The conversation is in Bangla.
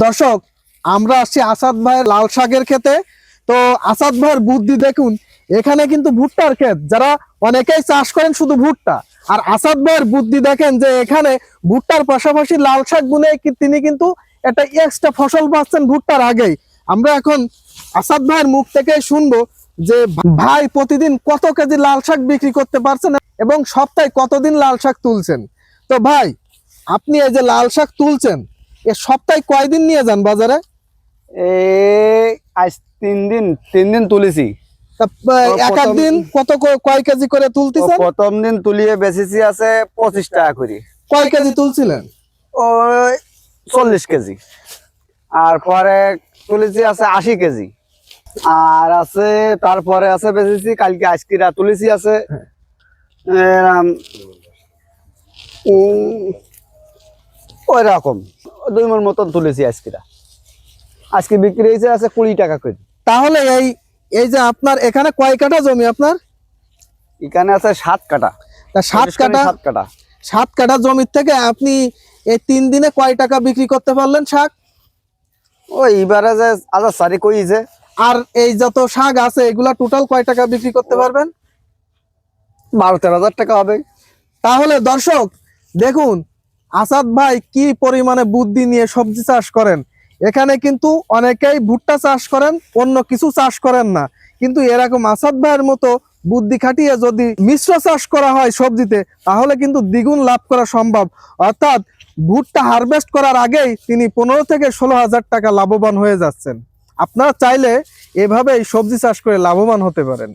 দর্শক, আমরা আসছি আসাদ ভাইয়ের লাল শাকের ক্ষেতে। তো আসাদ ভাইয়ের বুদ্ধি দেখুন, এখানে কিন্তু ভুট্টার ক্ষেত। যারা অনেকেই চাষ করেন শুধু ভুট্টা। আর আসাদ ভাইয়ের বুদ্ধি দেখেন যে এখানে ভুট্টার পাশাপাশি লাল শাক বুনে তিনি কিন্তু একটা এক্সট্রা ফসল পাচ্ছেন ভুট্টার আগেই। আমরা এখন আসাদ ভাইয়ের মুখ থেকে শুনব যে ভাই প্রতিদিন কত কেজি লাল শাক বিক্রি করতে পারছেন এবং সপ্তাহে কতদিন লাল শাক তুলছেন? তো ভাই, আপনি এই যে লাল শাক তুলছেন এ সপ্তাহে কয়দিন নিয়ে যান বাজারে? এই আজ তিন দিন তিন দিন তুলেছি। এক দিন কত কয় কেজি করে তুলতেছেন? প্রথম দিন তুলিয়ে বেচেছি আছে পঁচিশ টাকা করে। কয় কেজি তুলছিলেন? ওই চল্লিশ কেজি। আর পরে তুলেছি আছে আশি কেজি। আর আছে তারপরে আছে বেচেছি কালকে আজকিরা তুলেছি আছে। ওই রকম দুই মন মতন তুলেছি আজকিরা আজকে বিক্রি হয়েছে আছে কুড়ি টাকা করে তাহলে এই এই যে আপনার এখানে কয় কাঠা জমি আপনার? এখানে আছে সাত কাটা সাত কাঠা সাত কাটা সাত কাঠা জমির থেকে আপনি এই তিন দিনে কয় টাকা বিক্রি করতে পারলেন শাক? ওই এবারে যে আজার সারি কইছে আর এই যত শাক আছে এগুলা টোটাল কয় টাকা বিক্রি করতে পারবেন? বারো তেরো হাজার টাকা হবে। তাহলে দর্শক দেখুন আসাদ ভাই কি পরিমাণে বুদ্ধি নিয়ে সবজি চাষ করেন? এখানে কিন্তু অনেকেই ভুট্টা চাষ করেন, অন্য কিছু চাষ করেন না। কিন্তু এরকম আসাদ ভাইয়ের মতো বুদ্ধি খাটিয়ে যদি মিশ্র চাষ করা হয় সবজিতে, তাহলে কিন্তু দ্বিগুণ লাভ করা সম্ভব। অর্থাৎ ভুট্টা হারভেস্ট করার আগেই তিনি পনেরো থেকে ষোলো হাজার টাকা লাভবান হয়ে যাচ্ছেন। আপনারা চাইলে এভাবেই সবজি চাষ করে লাভবান হতে পারেন।